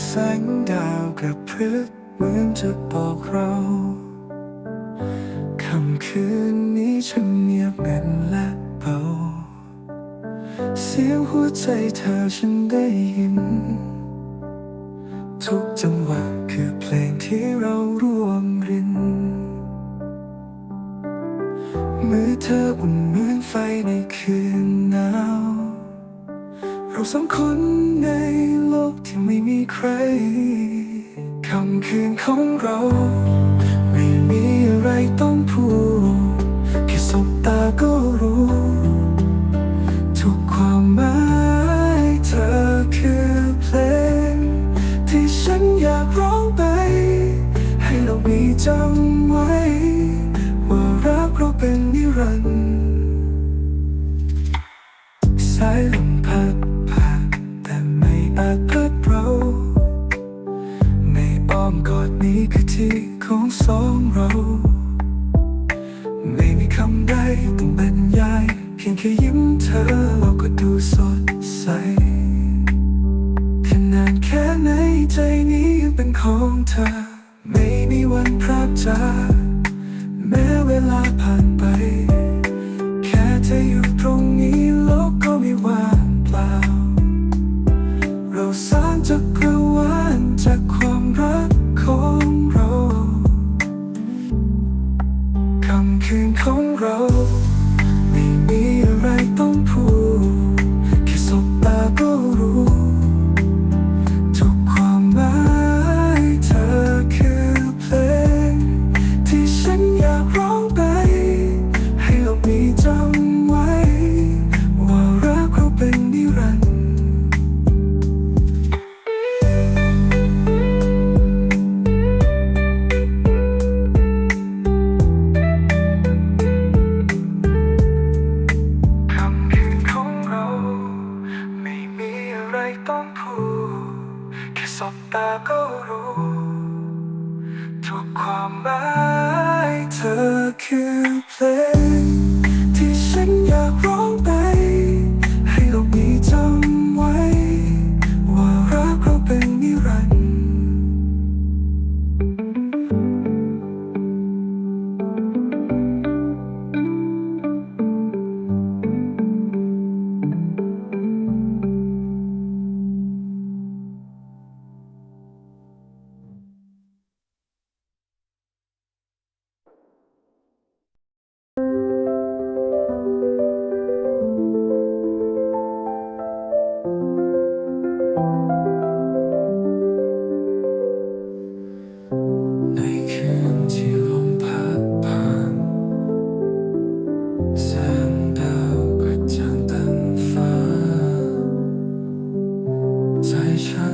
แสงดาวกระพริบเหมือนจะบอกเราค่ำคืนนี้ฉันเงียบเงันและเบาเสียงหัวใจเธอฉันได้ยิน ทุกจังหวะคือเพลงที่เราร่วมริน มือเธออุ่นเหมือนไฟในคืนหนาว เราสองคนใน ที่ไม่มีใครคำคืนของเรา แม้เวลาผ่านไป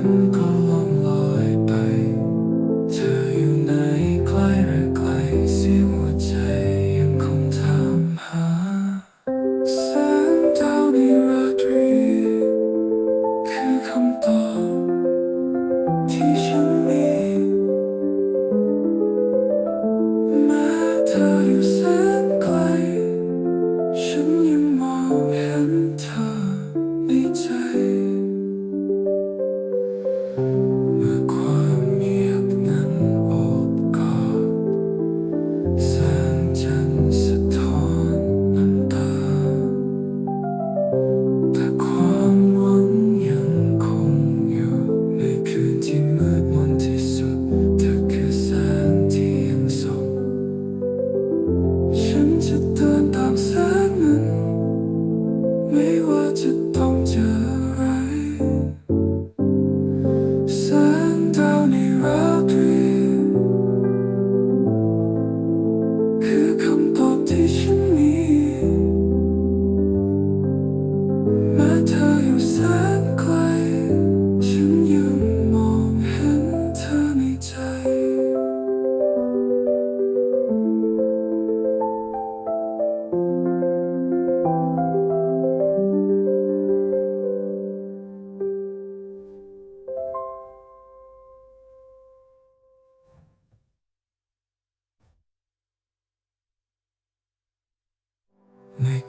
come.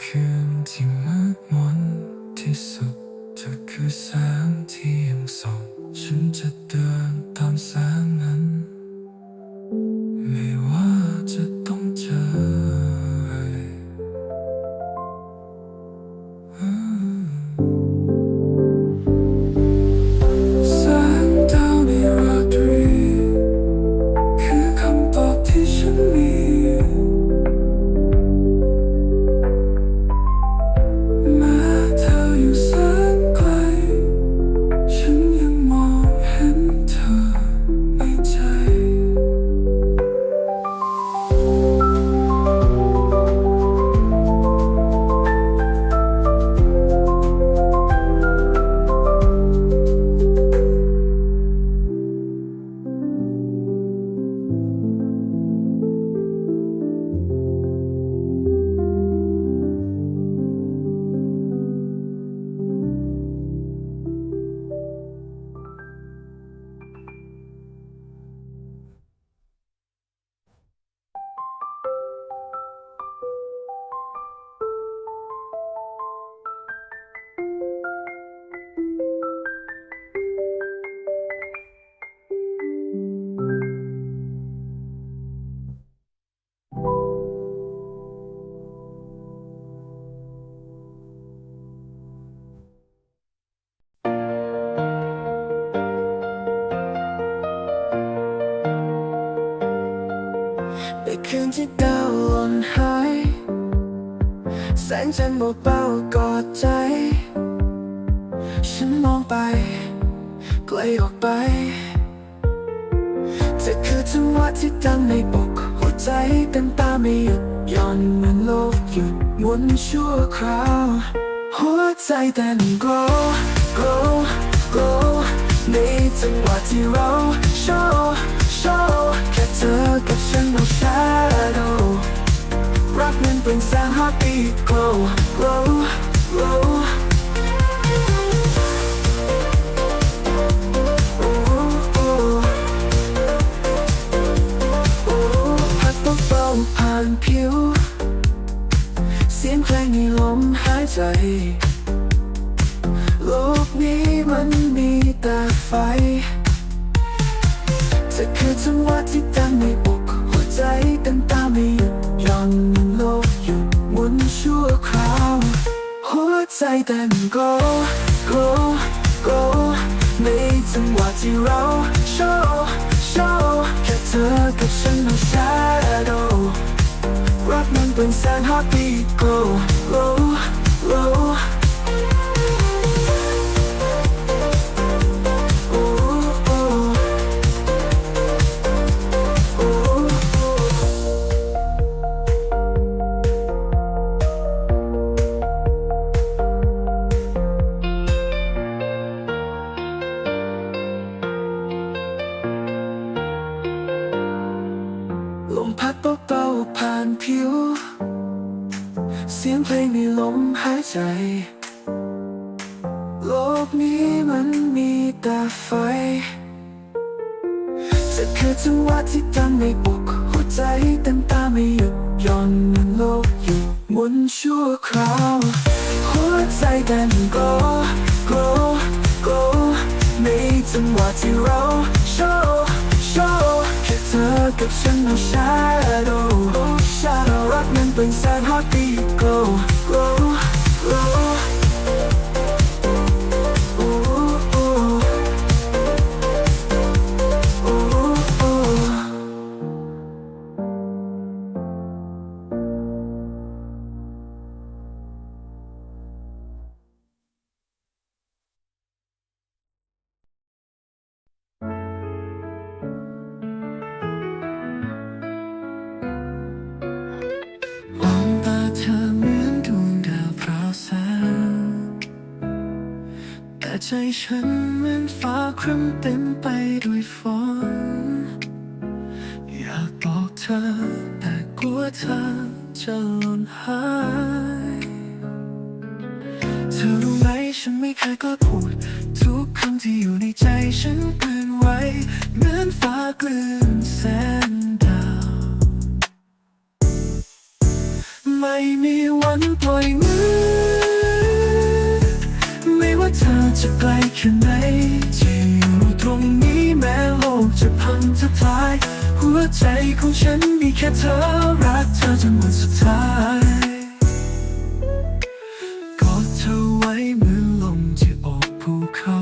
คืนที่มืดมนที่สุดเธอคือแสงที่ยังส่องฉันจะเดินตามแสงนั้น งจันทร์เบาๆกอดใจ ฉันมองไปไกลออกไปจะคือจังหวะที่ดังในอกหัวใจเต้นตามไม่หยุดย่อนเหมือนโลกหยุดหมุนชั่วคราว หัวใจเต้น glow glow glow ในจังหวะที่เรา show show แค่เธอกับฉัน no shadow รักนั้นเป็นแสง heartbeat ใจ โลกนี้มันมีแต่ไฟจะคือจังหวะที่ดังในอกหัวใจเต้นตามไม่หยุดย่อนโลกหยุดหมุนชั่วคราว หัวใจเต้น go go go ในจังหวะที่เรา show show แค่เธอกับฉัน no shadow รักมันเป็นแสน heartbeat go low low คือจังหวะที่ดังในอกหัวใจเต้นตาไม่หยุดย่อนโลกอยู่หมุนชั่วคราว หัวใจเต้น go go go ในจังหวะที่เรา show show แค่เธอกับฉัน no shadow oh shadow รักนั้นเป็นแสน heartbeat glow glow glow ใจฉันเหมือนฟ้าครึ้มเต็มไปด้วยฝน อยากบอกเธอ แต่กลัวเธอจะหล่นหาย เธอรู้ไหมฉันไม่เคยกล้าพูด ทุกคำที่อยู่ในใจฉันกลืนไว้ เหมือนฟ้ากลืนแสงดาว ไม่มีวันปล่อยมือ จะไกลแค่ไหนจะอยู่ตรงนี้แม้โลกจะพังจะทลาย หัวใจของฉันมีแค่เธอรักเธอจนวันสุดท้ายกอดเธอไว้เหมือนลมที่อบภูเขา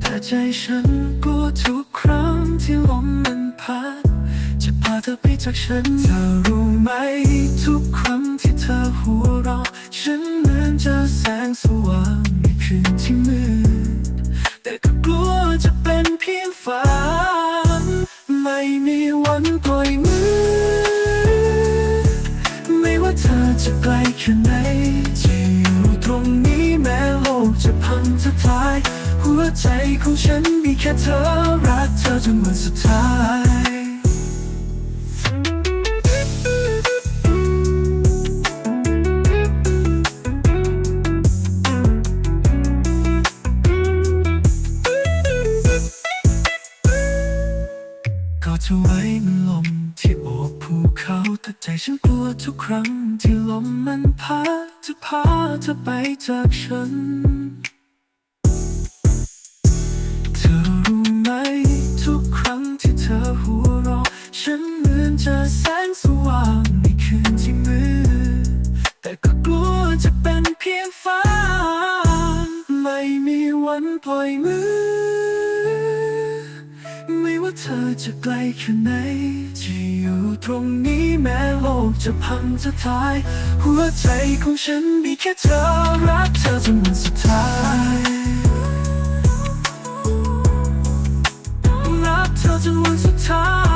แต่ใจฉันกลัวทุกครั้งที่ลมมันพัดจะพาเธอไปจากฉันเธอรู้ไหมทุกครั้งที่เธอหัวเราะฉันเหมือนจอแส งสว่างในคืนที่มืด แต่ก็กลัวจะเป็นเพียงฝัน ไม่มีวันปล่อยมือ ไม่ว่าเธอจะไกลแค่ไหนจะอยู่ตรงนี้แม้โลกจะพังทลาย หัวใจของฉันมีแค่เธอ เธอไปจากฉัน เธอรู้ไหม ทุกครั้งที่เธอหัวเราะฉันเหมือนเจอแสงสว่างในคืนที่มืดแต่ก็กลัวจะเป็นเพียงฝันไม่มีวันปล่อยมือ ไม่ว่าเธอจะไกลแค่ไหน ตรงนี้แม้โลกจะพังจะทลาย หัวใจของฉันมีแค่เธอรักเธอจนวันสุดท้ายรักเธอจนวันสุดท้าย